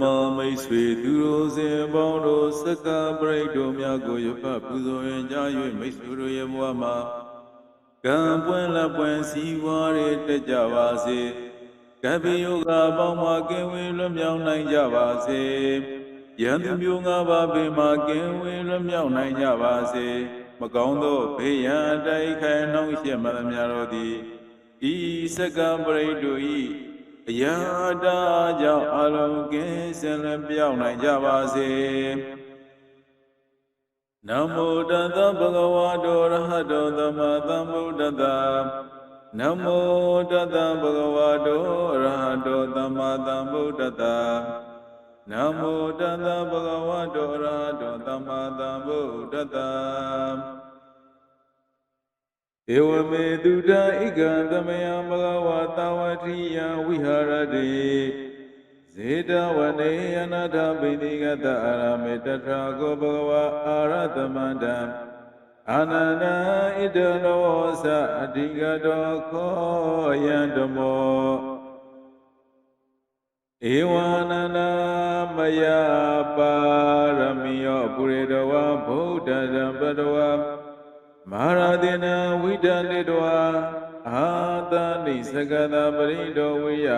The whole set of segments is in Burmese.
မမိတ်ဆွေသူတို့စဉ်ပေါင်းတို့စက္ကပရိတ်တို့များကိုရဖပူဇော်ရင်ကြား၍မိတ်ဆွေတို့ရဲ့ဘဝမှာကံပွင့်လက်ပွင့်စည်းဝါးရတက်ကြပါစေကပ္ပိယောဂပေါင်းမှာကင်းဝေးလွတ်မြောက်နိုင်ကြပါစေယံသူမျိုးငါးပါးပင်မှာကင်းဝေးလွတ်မြောက်နိုင်ကြပါစေမကောင်းသောဘေးရန်အတိုက်ခိုင်နှောင့်ယှက်မှန်များတို့သည်ဤစက္ကပရိတ်တို့ဤ အယတာကြောင့်အလုံးကင်းစင်လည်းပြောင်းနိုင်ကြပါစေနမောတသဗ္ဗဂဝါတောရဟတောသမ္မာသမ္ဗုဒ္ဓတ္တနမောတသဗ္ဗဂဝါတောရဟတောသမ္မာသမ္ဗုဒ္ဓတ္တနမောတသဗ္ဗဂဝါတောရဟတောသမ္မာသမ္ဗုဒ္ဓတ္တ ဧဝမေတုတံဣကံသမယံဘဂဝါတဝတိယံဝိဟာရတိဇေတဝနေယနာထပိတိကတအာရမေတထာကိုဘဂဝါအာရသမန္တံအာနန္ဒဣတရောသအဓိကတောခောယံဓမ္မောဧဝနန္ဒမယပါရမီယောပုရိတဝဗုဒ္ဓံပတဝါ မဟာရတိနံဝိဒနိတောအာသနိစကတပရိတောဝိယ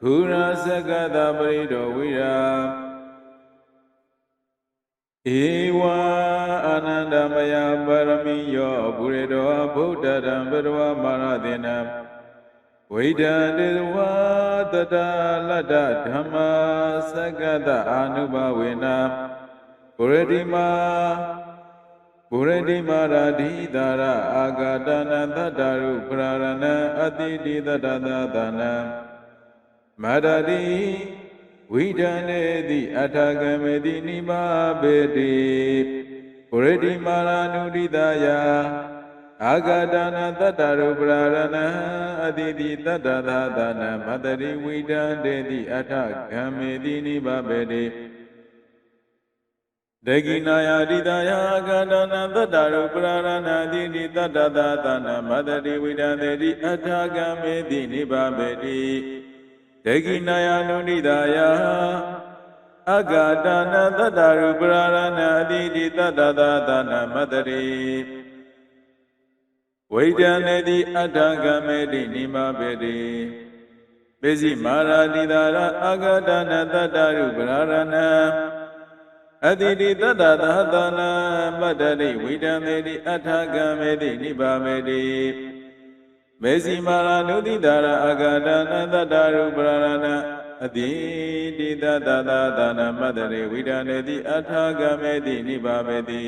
ခုရာစကတပရိတောဝိယဧဝအာနန္ဒမယပါရမီယောပုရိတောဗုဒ္ဓတံပတဝမဟာရတိနံဝိဒတိဝတတလတ္တဓမ္မာစကတအာနုဘဝေနပုရတိမာ ပုရတိမာရာဓိတာရအာဂတနာတတ္တရုပရာရဏံအတိတိတတ္တသာသနံမာရတိဝိဒန္နေတိအထာဂမေတိနိမာဘေတိပုရတိမာရာနုဒိတာယအာဂတနာတတ္တရုပရာရဏံအတိတိတတ္တသာသနံမတရိဝိဒန္တေတိအထာဂမေတိနိမာဘေတိ ဒေဂိနာယတိတယကန္တနာတတ္တရုပရာရဏတိတိတတ္တသာသနာမတတိဝိဒံတေတိအထာဂမေတိနိဗ္ဗာမေတိဒေဂိနာယနုနိတာယအဂတနာတတ္တရုပရာရဏတိတိတတ္တသာသနာမတတိဝိဒံတေတိအထာဂမေတိနိဗ္ဗာမေတိပိစိမာရာတိတာရအဂတနာတတ္တရုပရာရဏ အတိတိတတ္တသာသနာပတ္တရိဝိတံမေတိအထာဂံမေတိနိဗ္ဗာမေတိမေစီမာရနုတိတာရအာဂတနာတတ္တရုပရဏနာအတိတိတတ္တသာသနာပတ္တရိဝိတံမေတိအထာဂံမေတိနိဗ္ဗာမေတိ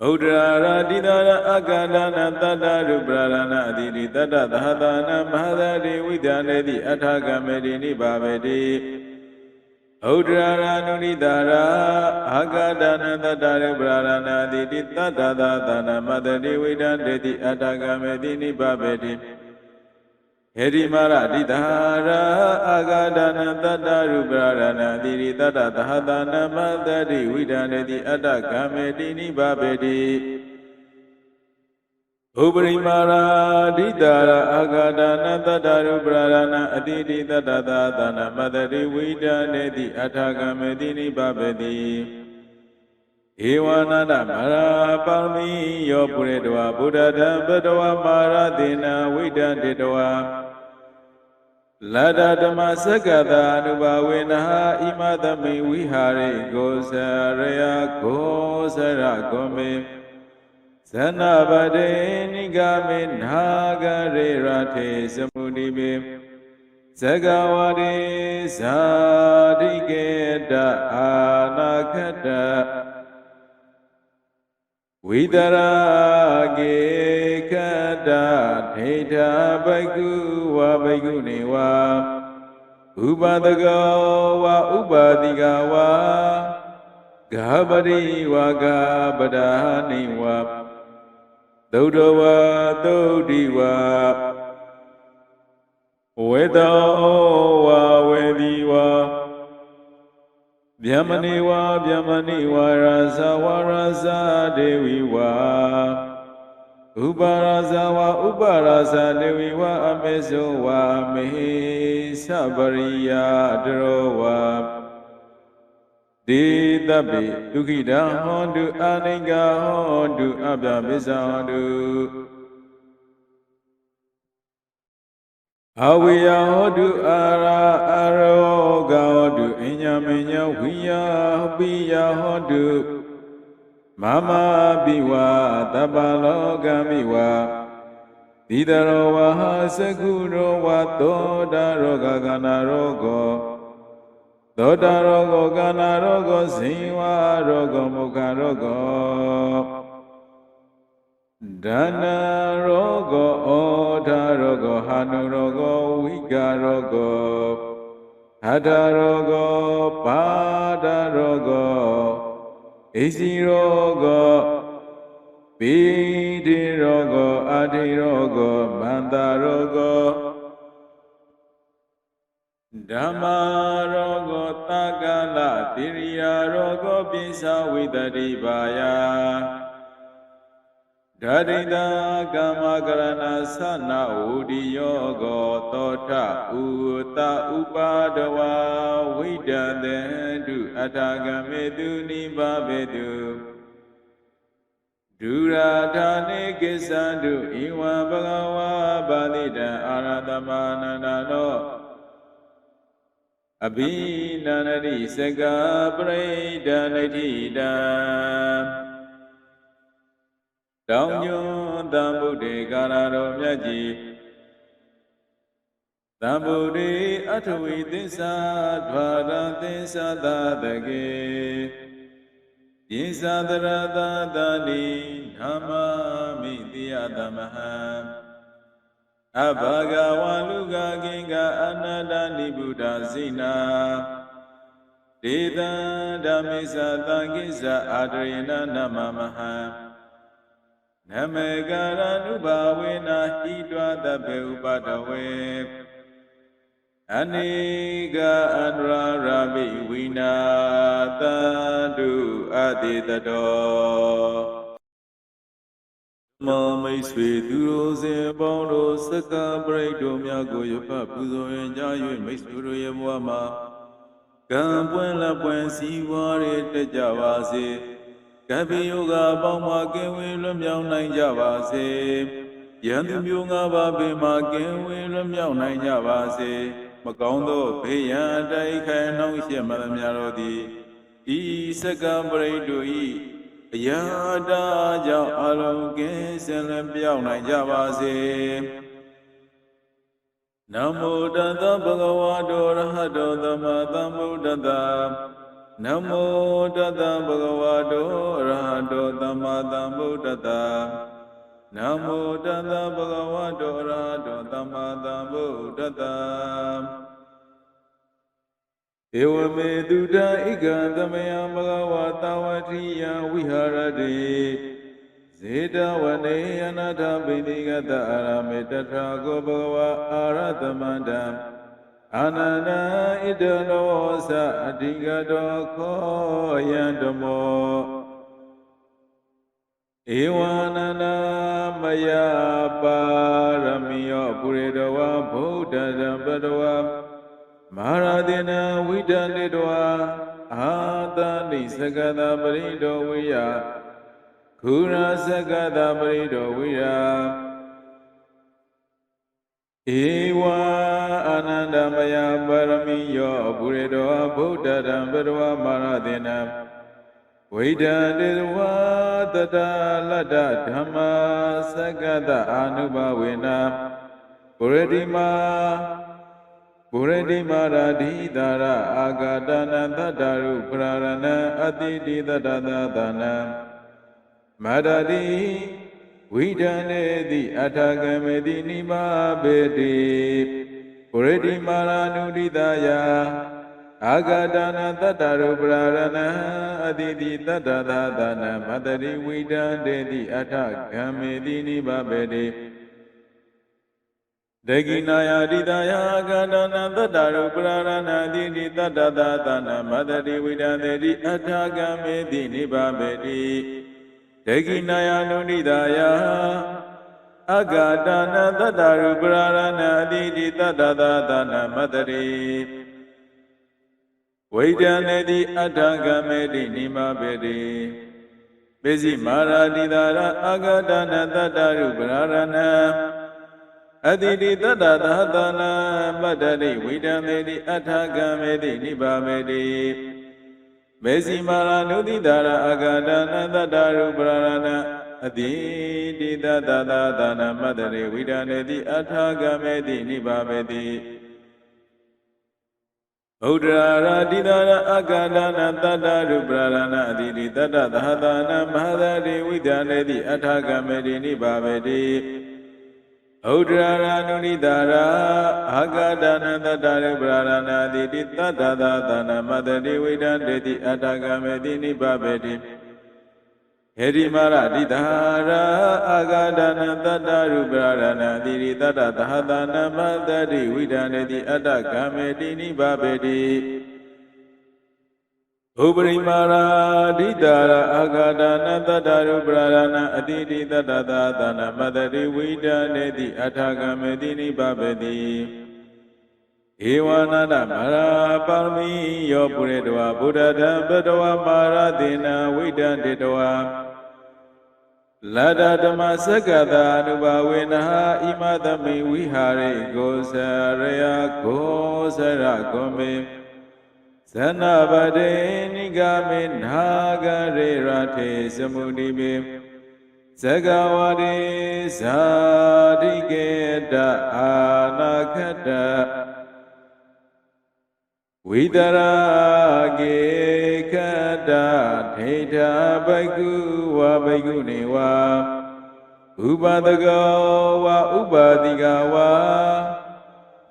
ဗုဒ္ဓရာရာတိတာရအာဂတနာတတ္တရုပရဏနာအတိတိတတ္တသာသနာမဟာသတိဝိတံမေတိအထာဂံမေတိနိဗ္ဗာမေတိ ဥဒရာရနုရိတာရာအာဂဒနာတတရပရာရဏာတိတိတတ္တသာသနာမတတိဝိဒံတေတိအတ္တကမေတိနိဗ္ဗဗေတိဟေရိမာရတိတာရာအာဂဒနာတတရပရာရဏာတိတိတတ္တသဟတနာမတတိဝိဒံတေတိအတ္တကမေတိနိဗ္ဗဗေတိ ဥပရိမာရာဒိတာရအာဂဒနာတတ္တရုပရာရဏအတိတိတတ္တသာသနာမတတိဝိဒာနေတိအထာဂမေတိနိဗ္ဗဗတိဧဝနာတမရာပေါင်းမိယောပုရိတဝဗုဒ္ဓတံပတဝမာရတိနာဝိဒံတေတဝလတ္တဓမ္မစက္ကတာအနုဘာဝေနဟဣမသမိဝိဟာရိကိုစရယကိုစရကောမေ ဇနဗတေနိဂမေနာဂရေရထေသမုဒိမေဇဂဝရေဇာတိကေတအာနာခတဝိတရာကေခတထေထာဘိက္ခုဝဘိက္ခုနေဝဥပဒကောဝဥပါတိကဝဂဗရိဝဂဗဒာနိဝ သုဒ္ဓဝါသုဒ္ဓိဝါဝေတောဝါဝေဒီဝါဗျမဏိဝါဗျမဏိဝါရာဇဝါရာဇဒေဝီဝါဥပါရာဇဝါဥပါရာဇဒေဝီဝါအမေဇောဝါမေသပရိယာတရောဝါ ဒေတပိဒုက္ခိတဟောတုအာနိကဟောတုအပြပစ္ဆဟောတုအဝိယဟောတုအာရာအရောဂဟောတုအညမညဝိယပိယဟောတုမမပိဝတပ္ပလောကမိဝသီတရောဝဟသကုရောဝသောတာရောဂကနာရောဂော သောတာရောဂောကနာရောဂောဇိဝရောဂောမုခရောဂောဒါနာရောဂောဩထာရောဂောဟာနုရောဂောဝိကာရောဂောဟတရောဂောပါဒရောဂောဣစီရောဂောပိတိရောဂောအာတိရောဂောမန္တရောဂော ဓမ္မာရောဂောတက္ကလတိရိယာရောဂောပိသဝိတတိပါယဓာတိတာကမ္မကရဏသနာဝုဒိယောဂောသောထဥတဥပါဒဝါဝိဒတေတုအထာဂမေတုနိဗ္ဗဗေတုဒုရာဌာနေကိစ္ဆန္တုဣဝံဘဂဝါပါဠိတံအာရတမနန္ဒနော အဘိနန္ဒရိစကပရိဒဏိဋ္ဌိတံတောင်ညွန်းတံဗုဒ္ဓေကာရတော်မြတ်ကြီးသံဗုဒ္ဓေအထဝီသစ္စာဓဝရသစ္စာသာတကေယေသတရတတတိဓမ္မမိတိယသမဟံ အဘဂဝါလူကကင်္ဂအနန္တနိဗ္ဗုဒ္ဓဇိနာဒေတံဓမ္မိသသံကိစ္စအာဒရေနနမမဟံနမေကာရနုဘာဝေနာဟိတွာတပေဥပတဝေအနေကအန္တရာရာမိဝိနာတတုအတိတတော မောမိတ်ဆွေသူတို့စဉ်ပေါင်းတို့စက္ကပရိတ်တို့များကိုရဖပူဇော်ရင်ကြ၍မိတ်ဆွေတို့ရဲ့ဘဝမှာကံပွင့်လက်ပွင့်စီးပွားရတက်ကြပါစေကပ္ပိယောဂပေါင်းမှာကင်းဝေးလွတ်မြောက်နိုင်ကြပါစေယံသူမျိုးငါးပါးပင်မှာကင်းဝေးလွတ်မြောက်နိုင်ကြပါစေမကောင်းသောဘေးရန်အတိုက်ခိုင်နှောင့်ယှက်မှန်များတို့သည်ဤစက္ကပရိတ်တို့ဤအ ယတာကြောင့်အလုံးကင်းစင်လျောက်နိုင်ကြပါစေနမောတတဗုဒ္ဓဝါဒောရဟတောသမသမ္ဗုဒ္ဓတနမောတတဗုဒ္ဓဝါဒောရဟတောသမသမ္ဗုဒ္ဓတနမောတတဗုဒ္ဓဝါဒောရဟတောသမသမ္ဗုဒ္ဓတ ဧဝမေတုတံဣကံသမယံဘဂဝါတာဝတိယံဝိဟာရတိဇေတဝနေယနာထပိနိကတအာရမေတထာကိုဘဂဝါအာရသမန္တံအာနန္ဒဣတလောသအဓိကတောခောယံဓမ္မောဧဝနန္ဒမယပါရမီယောပုရိတဝဗုဒ္ဓံပတဝ မဟာရတေနဝိဒန္တေတဝအာသနိစကတပရိတောဝိယခုရာစကတပရိတောဝိယဧဝအာနန္ဒမယပါရမီယောပုရိတောဗုဒ္ဓတံပတဝမဟာရတေနဝိဒန္တေတဝတတလတ္တဓမ္မာစကတအာနုဘဝေနပုရတိမာပု ရတိမာရာဓိတာရအာဂတနာတတ္တရုပရာရဏံအတိတိတတ္တသသနံမာရတိဝိဒံနေတိအထာဂမေတိနိမာဘေတိပုရတိမာရာနုဒိတယအာဂတနာတတ္တရုပရာရဏံအတိတိတတ္တသသနံမတရိဝိဒံတေတိအထာဂမေတိနိမာဘေတိ ဒေဂိနာယတိတယကန္တနာတတ္တရုပရရဏတိတိတတ္တသာသနာမတတိဝိဒံတေတိအထာဂမေတိနိဗ္ဗာမေတိဒေဂိနာယနုနိတယအဂါတနာတတ္တရူပရာရဏအတိတိတတ္တသာသနာမတ္တရိဝိဒံနေတိအဋ္ဌကမေတိနိမဘေတိပိစိမာရာတိသာရအဂါတနာတတ္တရူပရာရဏ အတိတိတတ္တသာသနာမတ္တရိဝိဒံနေတိအဋ္ဌကမေတိနိဗ္ဗာမေတိမေစီမာရနုတိတာရအဂါတနာတတ္တရူပရာရဏအတိတိတတသာသနာမတ္တရေဝိဒာနေတိအထာဂမေတိနိဗ္ဗာမေတိဗုဒ္ဓရာရာတိတာရအကန္တနာတတ္တရူပရာရဏအတိတိတတ္တသဟတာနာမဟာသတိဝိဒာနေတိအထာဂမေတိနိဗ္ဗာမေတိ ဩဒရာရာနုနိတာရာအာဂဒနာတတ္တရူပရာရဏအတိတိတတ္တသာသနာမတ္တိဝိဒာနေတိအထာဂမေတိနိဗ္ဗာမေတိဟေရိမာရတိတာရာအာဂဒနာတတ္တရူပရရဏတိရိတတ္တသဟတနာမတတိဝိဒာနေတိအတ္တကမေတိနိဗ္ဗဗေတိ ဥပရိမာရာဒိတာရာအာဂဒနာတတ္တရူပရရဏအတိတိတတ္တသဟတနာမတတိဝိဒာနေတိအတ္တကမေတိနိဗ္ဗဗေတိဧဝနာတမရာပါရမီယောပုရိတဝဗုဒ္ဓဓမ္ပတဝမာရတိနာဝိဒံတေတဝလတ္တဓမ္မစက္ကတာအနုဘဝေနဟဣမသမိဝိဟာရိကိုစရယကိုစရကွန်မေ ဇနဗတေနိဂမေနာဂရေရထေစမုဏိမေဇဂဝတိဇာတိကေတအာနာခတဝိတရာကေခတဒိဋ္ဌဘိက္ခုဝဘိက္ခုနေဝဥပဒကောဝဥပါတိကဝ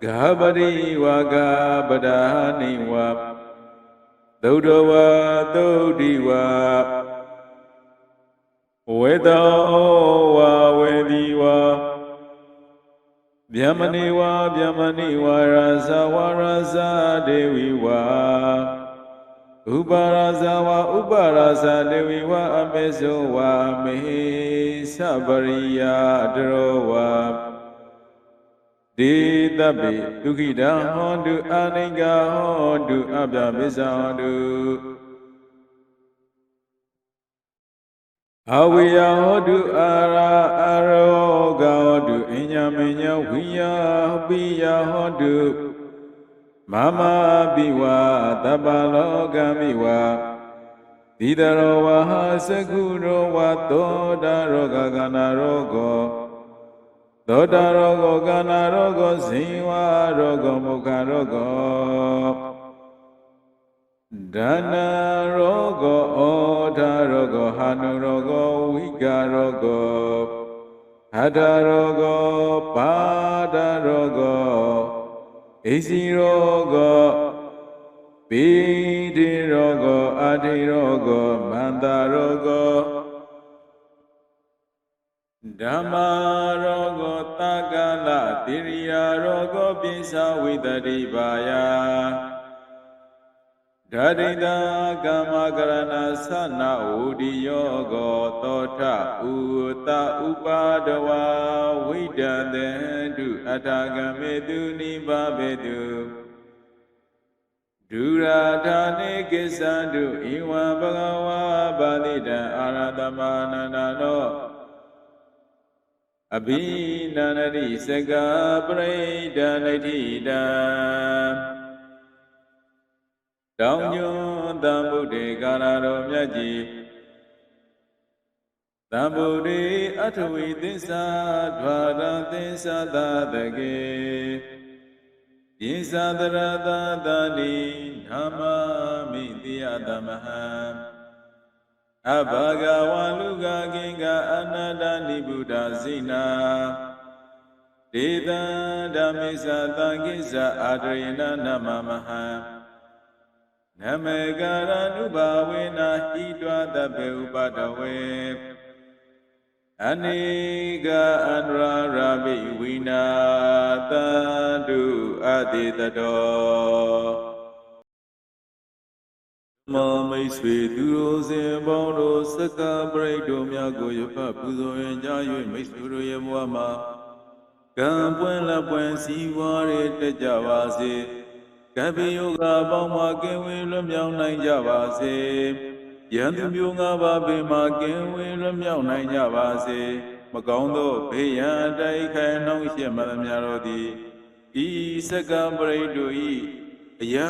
ဂါပတိဝဂါပဒာနိဝ သုဒ္ဓဝသုဒ္ဓိဝဝေတောဝဝေဒီဝဗျမဏိဝဗျမဏိဝရာဇဝရာဇဒေဝီဝဥပါရာဇဝဥပါရာဇဒေဝီဝအမေဇောဝမေသပရိယတရောဝ ဒေတပိဒုက္ခိတဟောတုအာနိကဟောတုအပြပိစ္ဆဟောတုအဝိယဟောတုအာရာအရောဂဟောတုအညမညဝိယပိယဟောတုမမပိဝတပ္ပလောကမိဝသီတရောဝဟစကုရောဝသောတာရောဂကနာရောဂော သောတာရောဂောကနာရောဂောဇိဝရောဂောမုခရောဂောဒါနာရောဂောဩထာရောဂောဟာနုရောဂောဝိကာရောဂောဟတရောဂောပါဒရောဂောဣစီရောဂောပိတိရောဂောအာတိရောဂောမန္တရောဂော ဓမ္မာရောဂောတက္ကလတိရိယာရောဂောပိသဝိတတိပါယဓာတိတာကမ္မကရဏသနာဝုဒိယောဂောသောထဥတဥပါဒဝဝိဒတေတုအထာဂမေတုနိဗ္ဗာဘေတုဒုရာဌာနေကိစ္ဆန္တုဣဝံဘဂဝါပါတိတံအာရတမနန္ဒနော အဘိနန္ဒိစကပရိဒဏိဋ္ဌိတံတောင်ညွန်းတံဗုဒ္ဓေကာလတော်မြတ်ကြီးတံဗုဒ္ဓေအထဝီသစ္စာဓဝရသစ္စာသာတကေပိသတရတတတိနာမမိတိယတမဟံ အဘဂဝါလူကကိကအနန္တနိဗ္ဗုဒ္ဓဇိနာဒေတံဓမ္မိသတံကိစ္စအာဒရိဏနမမဟံနမေကာရနုဘာဝေနာဟိတွာတပေဥပတဝေအနိကအန္တရာရာမိဝိနာတန္တုအတိတတော မမိတ်ဆွေသူတို့စဉ်ပေါင်းတို့စက္ကပရိတ်တို့များကိုယဖပူဇော်ရင်ကြား၍မိတ်ဆွေတို့ရဲ့ဘဝမှာကံပွင့်လက်ပွင့်စည်းဝါးရတက်ကြပါစေကံပိယောဂပေါင်းမှာကင်းဝေးလွတ်မြောက်နိုင်ကြပါစေယံသူမျိုးငါးပါးပင်မှာကင်းဝေးလွတ်မြောက်နိုင်ကြပါစေမကောင်းသောဘေးရန်အတိုက်ခိုင်နှောင့်ယှက်မှန်များတို့သည်ဤစက္ကပရိတ်တို့၏ အယံ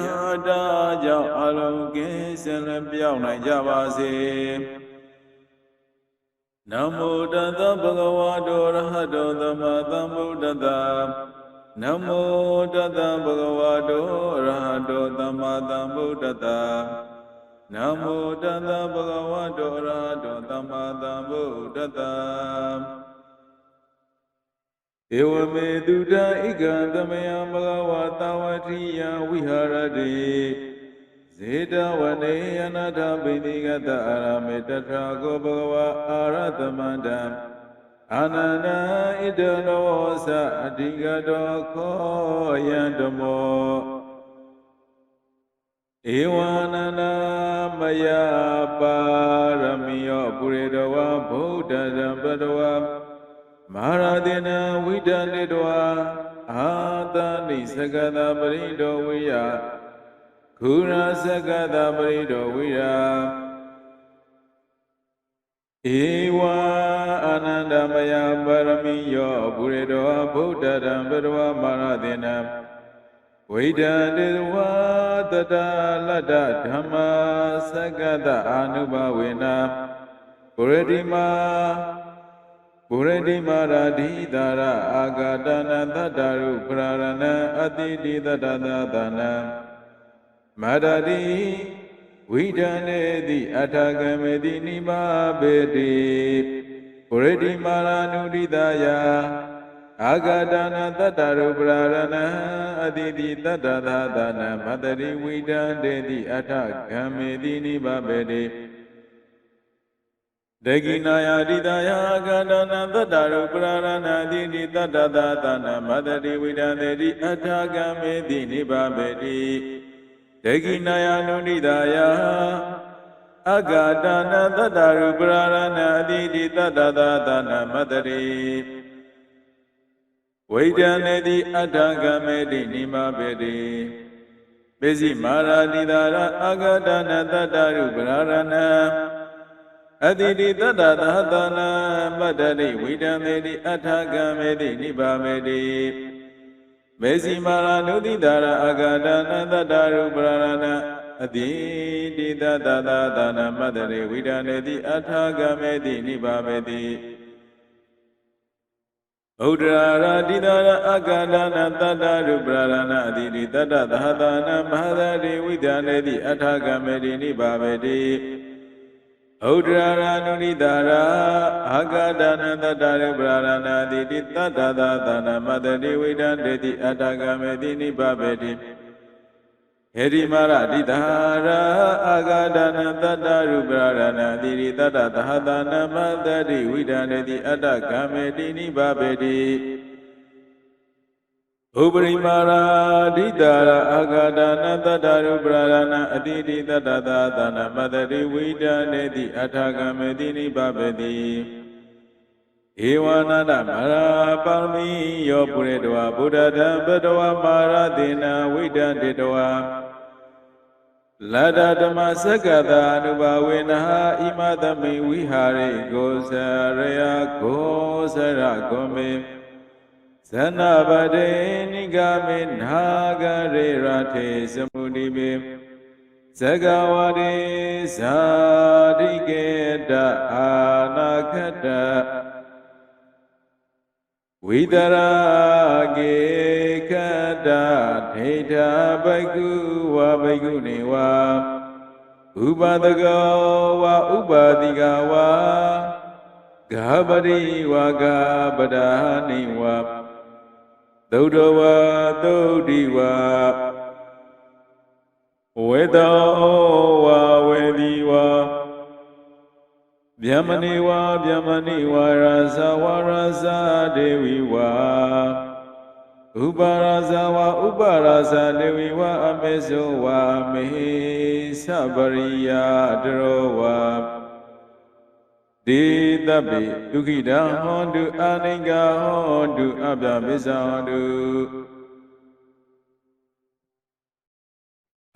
တာကြောင့်အလုံးကင်းစင်လျက်ပြောင်းနိုင်ကြပါစေနမောတသဗ္ဗဂဝါတောရဟတောသမ္မာသမ္ဗုဒ္ဓတ္တနမောတသဗ္ဗဂဝါတောရဟတောသမ္မာသမ္ဗုဒ္ဓတ္တနမောတသဗ္ဗဂဝါတောရဟတောသမ္မာသမ္ဗုဒ္ဓတ္တ ဧဝမေတုတံဣကံသမယံဘဂဝါတဝတိယံဝိဟာရတိဇေတဝနေယနာထဗိနိကတအာရမေတထာကိုဘဂဝါအာရသမန္တံအာနန္ဒဣတလောသအဓိကတောခောယံဓမ္မောဧဝနန္ဒမယပါရမီယောပုရိတဝဗုဒ္ဓဇံပတဝါ မဟာရတိနဝိဒနိတဝါအာတနိစကတပရိတောဝိယခုရာစကတပရိတောဝိယဧဝအာနန္ဒမယပါရမီယောပုရိတောဗုဒ္ဓတံပတဝါမဟာရတိနဝိဒတိတဝါတတလတ္တဓမ္မာစကတအာနုဘဝေနပုရိတိမာပု ရတိမာရာဓိတာရအာဂတနာတတ္တရုပရာရဏံအတိတိတတ္တသာသနံမာရတိဝိဒန္နေတိအထာဂမေတိနိမာဘေတိပုရတိမာရာနုဒိတာယအာဂတနာတတ္တရုပရာရဏံအတိတိတတ္တသာသနံမတရိဝိဒန္တေတိအထာဂမေတိနိမာဘေတိ ဒဂိနာယတိတယကန္တနာတတ္တရုပရာရဏတိတိတတ္တသာသနာမတတိဝိဒံတေတိအထာကမေတိနိဗ္ဗာပေတိဒဂိနာယနုနိတယအဂါတနာတတ္တရုပရာရဏတိတိတတ္တသာသနာမတတိဝိဒံနေတိအထာကမေတိနိမပေတိပိစိမာရာတိတာရအဂါတနာတတ္တရုပရာရဏ အတိတိတတ္တသာသနာပတ္တတိဝိတံမေတိအထာကံမေတိနိဗ္ဗာမေတိမေစီမာရနုတိတာရအာဂါဒနာတတ္တရုပရဏနာအတိတိတတ္တသာသနာပတ္တတိဝိတံမေတိအထာကံမေတိနိဗ္ဗာမေတိဗုဒ္ဓရာရာတိတာရအာဂါဒနာတတ္တရုပရဏနာအတိတိတတ္တသာသနာမဟာသတိဝိတံမေတိအထာကံမေတိနိဗ္ဗာမေတိ ဥဒရာရနုရိတာရာအာဂဒနာတတရပရာရဏတိတိတတ္တသာသနာမတတိဝိဒံတေတိအတ္တကမေတိနိဗ္ဗဗေတိဟေရိမာရတိတာရာအာဂဒနာတတရပရာရဏတိတိတတ္တသာသနာမတတိဝိဒံတေတိအတ္တကမေတိနိဗ္ဗဗေတိ ဥပရိမာရာဒိတာရအာဂဒနာတတ္တရုပရာရဏအတိတိတတ္တသာသနာမတတိဝိဒနေတိအထာဂမေတိနိဗ္ဗဗတိဧဝနာတမရာပါရမီယောပုရိတဝဗုဒ္ဓတံပတဝမာရတိနာဝိဒံတေတဝလတ္တဓမ္မစက္ကတာအနုဘာဝေနဟဣမသမိဝိဟာရိကိုစရယကိုစရဂုံမေ ဇဏဗတေနိဂမေနာဂရေရထေစမုဒိမေဇဂဝရေဇာတိကေတအာနာခတဝိတရာကေခတထေတာဘိက္ခုဝဘိက္ခုနေဝဥပဒကောဝဥပါတိကဝဂဗရိဝဂဗဒာနိဝ သုဒ္ဓဝါသုဒ္ဓိဝါဝေတောဝါဝေဒီဝါဗျမဏိဝါဗျမဏိဝါရသဝရသဒေဝီဝါဥပါရာဇဝဥပါရာဇဒေဝီဝအမေဇောဝမေသပရိယတရောဝဒေ တပိဒုခိတံဟောတုအာနိကဟောတုအပြပိစ္ဆဟောတု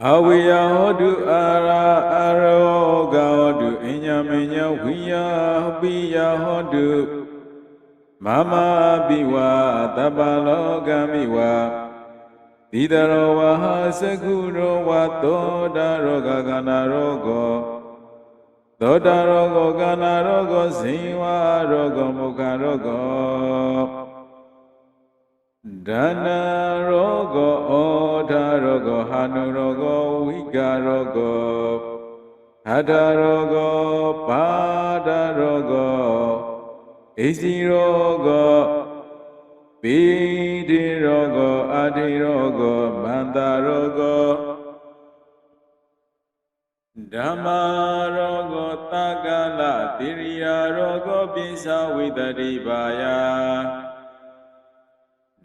အဝိယဟောတုအာရာအရောဂဟောတုအညမညဝိယပိယဟောတုမမပိဝသဗ္ဗလောကမိဝသီတရောဝဟသကုရောဝသောတာရောဂကနာရောဂော သောတာရောဂောကနာရောဂောဇိဝရောဂောမုခရောဂောဒါနာရောဂောဩထာရောဂောဟာနုရောဂောဝိကာရောဂောဟတရောဂောပါဒရောဂောဣစီရောဂောပိတိရောဂောအာတိရောဂောမန္တရောဂောဓမ္မာရောဂော တက္ကလတိရိယာရောဂောပိသဝိတတိပါယ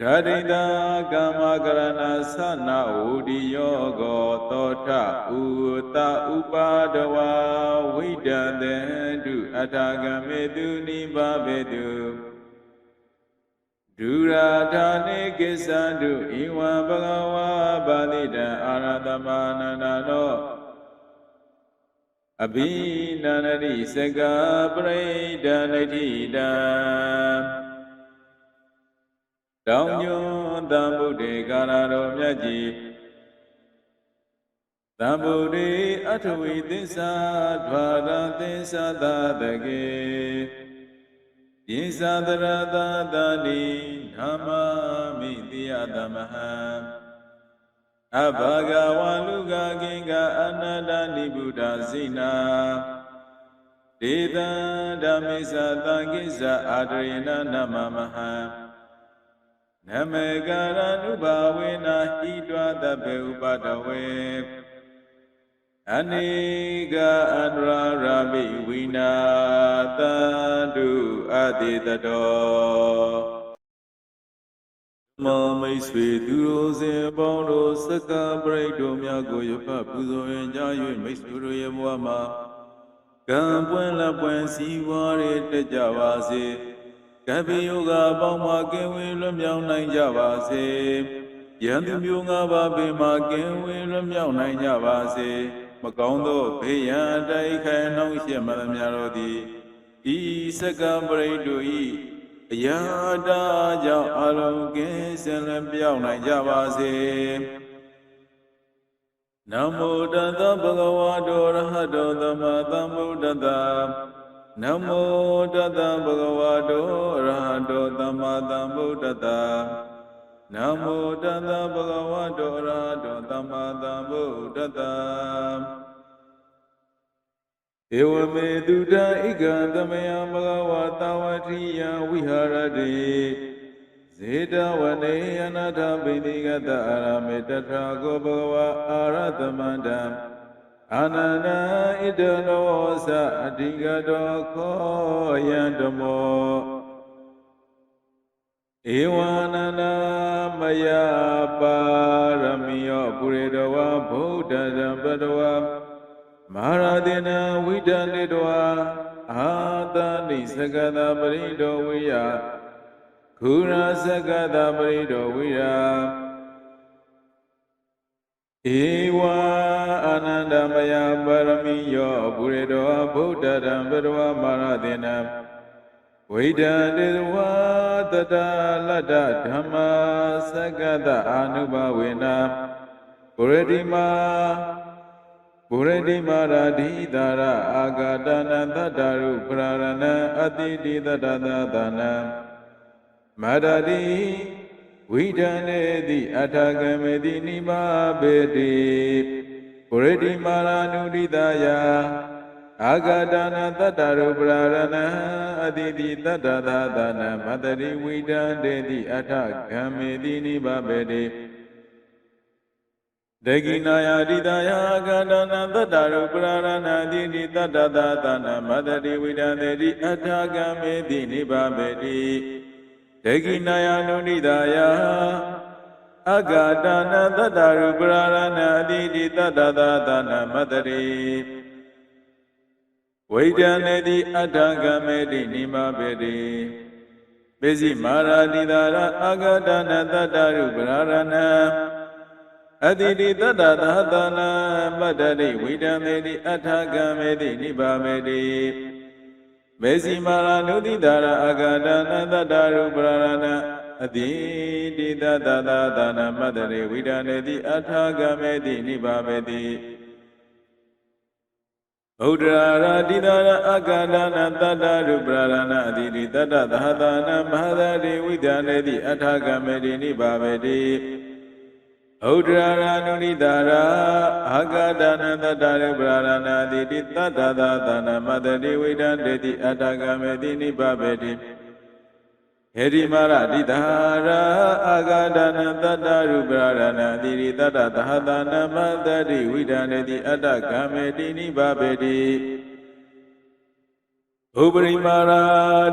ဓာတိတာကာမကရဏသနာဝုဒိယောဂောသောထဥတဥပါဒဝဝိဒတေတုအထာဂမေတုနိဗ္ဗဗေတုဒုရာဌာနေကိစ္ဆန္တုဣဝံဘဂဝါပါဠိတံအာရတမနန္ဒနော အဘိနန္ဒရိစကပရိဒဏိဋ္ဌိတံတောင်ညွန်းတံဗုဒ္ဓေကာရတော်မြတ်ကြီးတံဗုဒ္ဓေအထဝီသစ္စာဓဝရသစ္စာသာတကေပိသတရတတတိဓမ္မမိတိယသမဟံ အဘဂဝံလူကကင်္ဂအနန္တနိဗ္ဗုဒ္ဓဇိနာဒေတံဓမ္မိသတံကိစ္စအာဒရေနနမမဟံနမေကာရနုဘာဝေနာဟိတွာတပေဥပတဝေအနေကအန္တရာရာမိဝိနာတတုအတိတတော မမိတ်ဆွေသူတို့စဉ်ပေါင်းတို့စက္ကပရိတ်တို့များကိုရဖပူဇော်ရင်ကြ၍မိတ်ဆွေတို့ရဲ့ဘဝမှာကံပွင့်လက်ပွင့်စီးပွားရတက်ကြပါစေကပ္ပိယောဂအပေါင်းမှာကင်းဝေးလွတ်မြောက်နိုင်ကြပါစေယံသူမျိုးငါးပါးပင်မှာကင်းဝေးလွတ်မြောက်နိုင်ကြပါစေမကောင်းသောဘေးရန်အတိုက်ခိုင်နှောင့်ယှက်မှန်များတို့သည်ဤစက္ကပရိတ်တို့ဤ အရာတာကြောင့်အလုံးကင်းစင်လျောက်နိုင်ကြပါစေနမောတတဗုဒ္ဓဝါဒောရဟတောသမသမ္ဗုဒ္ဓတ္တနမောတတံဘဂဝတောရဟတောသမ္မာသမ္ဗုဒ္ဓတ္တနမောတတံဘဂဝတောရဟတောသမ္မာသမ္ဗုဒ္ဓတ္တ ဧဝမေတုတံဣကံသမယံဘဂဝတာဝတိယံဝိဟာရတိဇေတဝနေအနာထဗိနိကတအာရမေတထာကိုဘဂဝအာရသမန္တံအာနန္ဒဣတနောသအဓိကတောခောယံဓမ္မောဧဝနန္ဒမယပါရမီယောပုရိတဝဗုဒ္ဓံပတဝ မဟာရတိနဝိဒန္တိတဝအာသနိစကတပရိတောဝိယခုရာစကတပရိတောဝိယဧဝအာနန္ဒမယပါရမီယောပုရိတောဗုဒ္ဓတံဘဒဝမာရတိနံဝိဒံတေဝတတလတ္တဓမ္မာစကတအာနုဘဝေနပုရိတိမာ ပုရိတိမာရာဓိတာရအာဂတနာတတ္တရုပရရဏံအတိတိတတ္တသသနံမာရတိဝိဒံနေတိအထာဂမေတိနိမဘေတိပုရိတိမာရာနုဒိတယအာဂတနာတတ္တရုပရာရဏံအတိတိတတ္တသာသနာမတရိဝိဒံတေတိအထဂမေတိနိဗ္ဗဗေတိ ဒေဂိနာယတိတယအာဂတနာတတ္တရုပရာရဏံအတိတိတတ္တသာသနာမတရိဝိဒံတေတိအထဂမေတိနိဗ္ဗဗေတိဒေဂိနာယနုနိဒာယအဂါတနာတတ္တရူပရာရဏအတိတိတတ္တသာသနာမတ္တရိဝိဒံနေတိအတ္ထကမေတိနိမဘေတိပိစိမာရာတိသာရအာဂတနာတတ္တရူပရာရဏ အတိတိတတ္တသာသနာမတ္တရိဝိဒံနေတိအတ္ထကမေတိနိဗ္ဗာမေတိမေစီမာရာနုတိတာရအာဂတနာတတ္တရူပရာရဏအတိတိတတသာသနာမတ္တရေဝိဒာနေတိအထာဂမေတိနိဗ္ဗာမေတိဗုဒ္ဓရာရာတိတာရအကန္ဒနာတတ္တရူပရာရဏအတိတိတတ္တသဟတာနာမဟာသတိဝိဒာနေတိအထာဂမေတိနိဗ္ဗာမေတိ ဩဒရာရနုနိတာရာအာဂဒါနတတ္တရူပရာရဏအတိတိတတ္တသာသနာမတ္တိဝိဒာနေတိအထာဂမေတိနိဗ္ဗာမေတိဟေဒီမာရတိတာရာအာဂဒနာတတ္တရူပရရဏတိရိတတ္တသဟတနာမတတိဝိဒာနေတိအတ္တကမေတိနိဗ္ဗဗေတိ ဥပရိမာရာ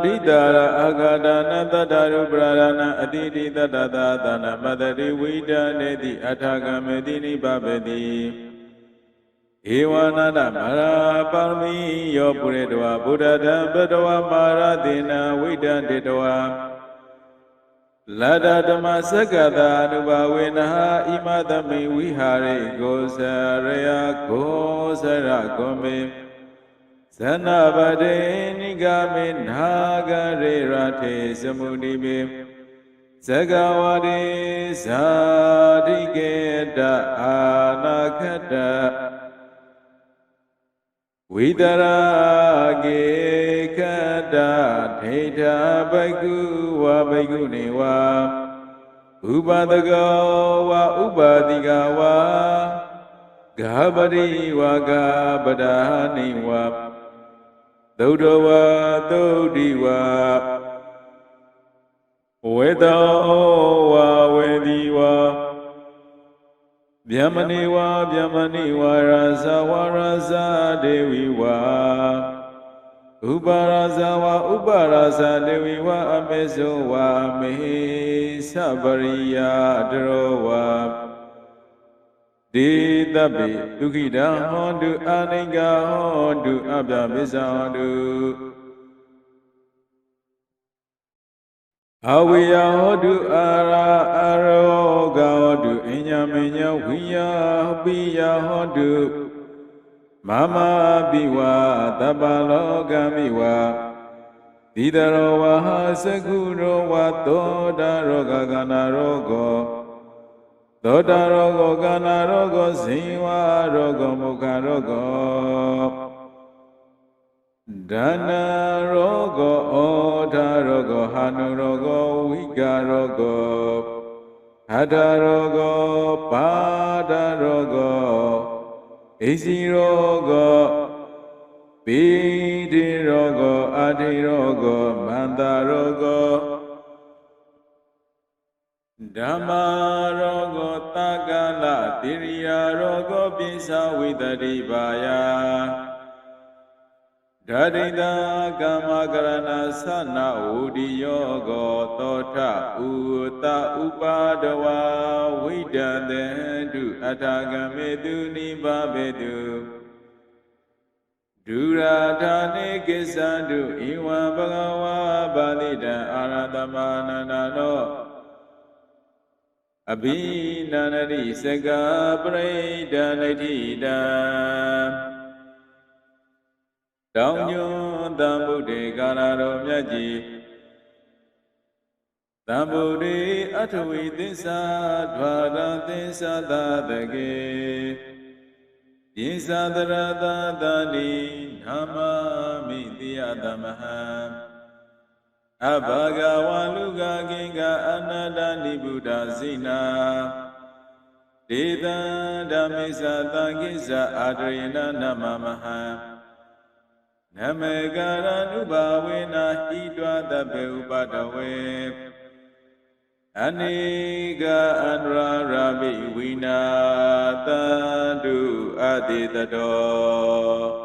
ဒိတာရာအာဂဒနာတတ္တရူပရရဏအတိတိတတ္တသဟတနာမတတိဝိဒာနေတိအတ္တကမေတိနိဗ္ဗဗေတိဧဝနာတမရာပါရမီယောပုရိတဝဗုဒ္ဓတံပတဝမာရတိနာဝိဒံတေတဝလတ္တဓမ္မစက္ကတာအနုဘဝေနဟဣမသမိဝိဟာရိကိုစရယကိုစရကွန်မေ ဇနဗတေနိဂမေနာဂရေရထေစမုဏိမေဇဂဝတိဇာတိကေတအာနာခတဝိတရာကေခတဒိဋ္ဌဘိက္ခုဝဘိက္ခုနေဝဥပဒကောဝဥပါတိကဝဂါပတိဝဂါပဒာနိဝ သုဒ္ဓဝသုဒ္ဓိဝဝေတောဝဝေဒီဝဗျမဏိဝဗျမဏိဝရာဇဝရာဇဒေဝီဝဥပါရာဇဝဥပါရာဇဒေဝီဝအမေဇောဝမေသပရိယတရောဝ ဒေတပိဒုက္ခိတဟောတုအာနိကဟောတုအပြပိစ္ဆဟောတုအဝိယဟောတုအာရာအရောဂဟောတုအညမညဝိယပိယဟောတုမမပိဝတပ္ပလောကမိဝသီတရောဝဟသကုရောဝသောတာရောဂကနာရောဂော သောတာရောဂောကနာရောဂောဇိဝရောဂောမုခရောဂောဒါနာရောဂောဩထာရောဂောဟာနုရောဂောဝိကာရောဂောဟတရောဂောပါဒရောဂောဣစီရောဂောပိတိရောဂောအာတိရောဂောမန္တရောဂော ဓမ္မာရောဂောတက္ကလတိရိယာရောဂောပိသဝိတတိပါယဓာတိတာကမ္မကရဏသနာဝုဒိယောဂောသောထဥတဥပါဒဝဝိဒတေတုအထာဂမေတုနိဗ္ဗာဘေတုဒုရာဌာနေကိစ္ဆန္တုဣဝံဘဂဝါပါဠိတံအာရတမနန္ဒနော အဘိနန္ဒရိစကပရိဒဏိဋ္ဌိတံတောင်ညွန်းတံဗုဒ္ဓေကာလတော်မြတ်ကြီးတံဗုဒ္ဓေအထဝီသစ္စာဓဝရသစ္စာသာတကေပိသဒရတာတတိနာမမိတိယသမဟံ အဘဂဝါလူကကိကအနန္တနိဗ္ဗုဒ္ဓဇိနာဒေတံဓမ္မိသတံကိစ္စအာဒရေနနမမဟံနမေကာရနုဘာဝေနာဟိတွာတပေဥပတဝေအနိကအန္တရာရာမိဝိနာတန္တုအတိတတော